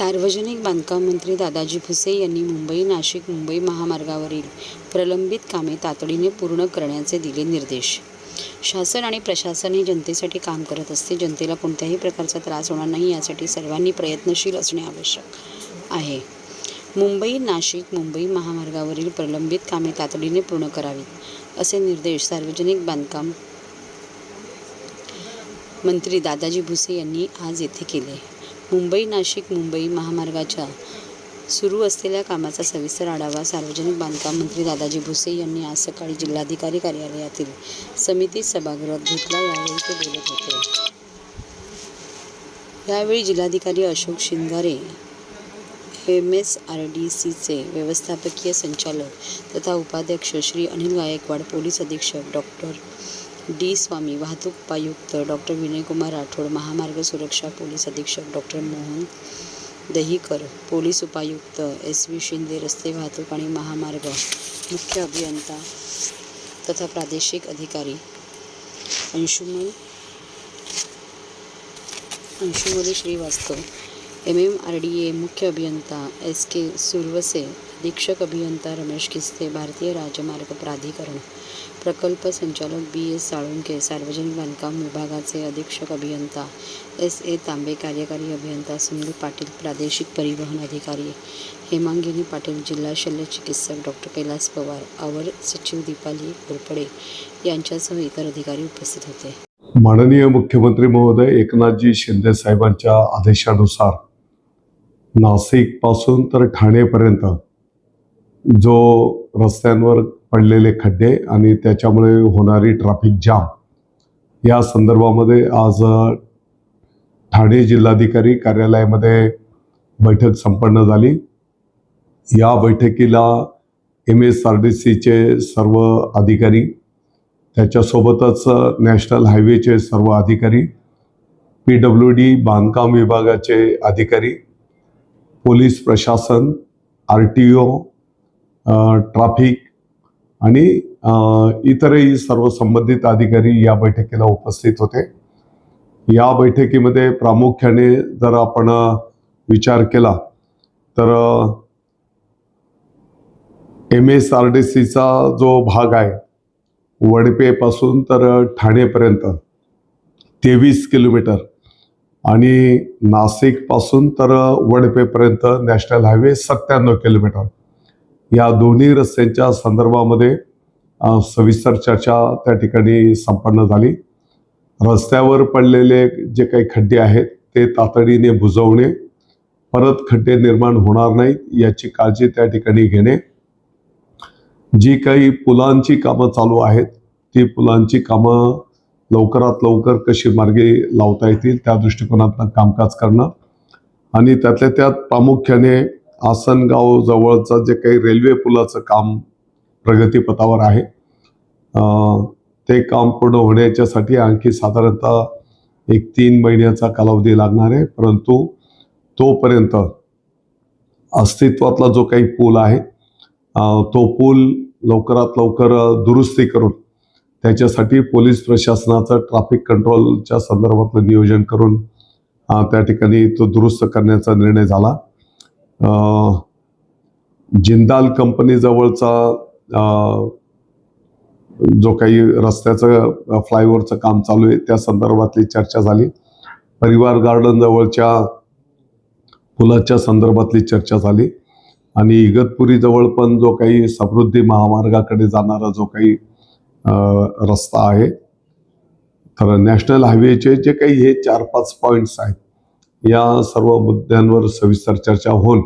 सार्वजनिक बांधकाम मंत्री दादाजी भुसे यांनी मुंबई नाशिक मुंबई महामार्गावरील प्रलंबित कामे तातडीने पूर्ण करण्याचे दिले निर्देश. शासन आणि प्रशासन हे जनतेसाठी काम करत असते. जनतेला कोणत्याही प्रकारचा त्रास होणार नाही यासाठी सर्वांनी प्रयत्नशील असणे आवश्यक आहे. मुंबई नाशिक मुंबई महामार्गावरील प्रलंबित कामे तातडीने पूर्ण करावीत असे निर्देश सार्वजनिक बांधकाम मंत्री दादाजी भुसे यांनी आज येथे केले. मुंबई नाशिक मुंबई महामार्गाच्या सुरू असलेल्या कामाचा सविस्तर आढावा सार्वजनिक बांधकाम मंत्री दादाजी भुसे यांनी आज सकाळी जिल्हाधिकारी कार्यालयातील समिती सभागृहात घेतला. यावेळी ते बोलत होते. यावेळी जिल्हाधिकारी Ashok Shingare M S R D सीचे व्यवस्थापकीय संचालक तथा उपाध्यक्ष श्री अनिल गायकवाड पोलीस अधीक्षक डॉक्टर डी स्वामी वाहतूक उपायुक्त डॉक्टर विनयकुमार राठोड महामार्ग सुरक्षा पोलीस अधीक्षक डॉक्टर मोहन दहीकर पोलीस उपायुक्त एस व्ही शिंदे रस्ते वाहतूक आणि महामार्ग मुख्य अभियंता तथा प्रादेशिक अधिकारी Anshuman Anshumal Shrivastava M M R D A मुख्य अभियंता एस के सुरवसे अधीक्षक अभियंता रमेश किस्ते भारतीय राजमार्ग प्राधिकरण प्रकल्प संचालक बी एस साळुंके सार्वजनिक बांधकाम विभागाचे अधीक्षक अभियंता एस ए तांबे कार्यकारी अभियंता सुनील पाटील प्रादेशिक परिवहन अधिकारी हेमांगिनी पाटील जिल्हा शल्य चिकित्सक डॉक्टर कैलास पवार अवर सचिव दीपाली घोरपडे यांच्यासह इतर अधिकारी उपस्थित होते. माननीय मुख्यमंत्री महोदय एकनाथजी शिंदे साहेबांच्या आदेशानुसार नाशिकपासून तर ठाणेपर्यंत जो रस्त्यांवर पडलेले खड्डे आणि त्याच्यामुळे होणारी ट्रॅफिक जाम या संदर्भामध्ये आज ठाणे जिल्हाधिकारी कार्यालयामध्ये बैठक संपन्न झाली. या बैठकीला एम एस आर डी सीचे सर्व अधिकारी त्याच्यासोबतच नॅशनल हायवेचे सर्व अधिकारी पी डब्ल्यू डी बांधकाम विभागाचे अधिकारी पोलीस प्रशासन आर टी ओ ट्राफिक आणि इतरही सर्व संबंधित अधिकारी या बैठकीला उपस्थित होते. या बैठकीमध्ये प्रामुख्याने जर आपण विचार केला तर एम एस आर डी सीचा जो भाग आहे वडपेपासून तर ठाणेपर्यंत तेवीस किलोमीटर आणि नाशिकपासून तर वडपेपर्यंत नॅशनल हायवे सत्त्याण्णव किलोमीटर. या दोन्ही रस्त्यांच्या संदर्भामध्ये सविस्तर चर्चा त्या ठिकाणी संपन्न झाली. रस्त्यावर पडलेले जे काही खड्डे आहेत ते तातडीने बुजवणे परत खड्डे निर्माण होणार नाहीत याची काळजी त्या ठिकाणी घेणे. जी काही पुलांची कामं चालू आहेत ती पुलांची कामं लवकरात लवकर कशी मार्गे लावता येतील त्या दृष्टिकोनातनं कामकाज करणं. आणि त्यातल्या त्यात प्रामुख्याने आसनगाव जवळचं जे काही रेल्वे पुलाचं काम प्रगतीपथावर आहे. ते काम पूर्ण होण्याच्यासाठी आणखी साधारणतः एक तीन महिन्याचा कालावधी लागणार आहे. परंतु तोपर्यंत अस्तित्वातला जो काही पूल आहे तो पूल लवकरात लवकर दुरुस्ती करून त्याच्यासाठी पोलीस प्रशासनाचं ट्रॅफिक कंट्रोलच्या संदर्भातलं नियोजन करून त्या ठिकाणी तो दुरुस्त करण्याचा निर्णय झाला. जिंदाल कंपनीजवळचा जो काही रस्त्याचं फ्लायओव्हरचं काम चालू आहे त्या संदर्भातली चर्चा झाली. परिवार गार्डन जवळच्या पुलाच्या संदर्भातली चर्चा झाली. आणि इगतपुरी जवळ पण जो काही समृद्धी महामार्गाकडे जाणारा जो काही रस्ता आहे. तर नॅशनल हायवेचे जे काही हे चार पाच पॉईंट्स आहेत या सर्व मुद्द्यांवर सविस्तर चर्चा होऊन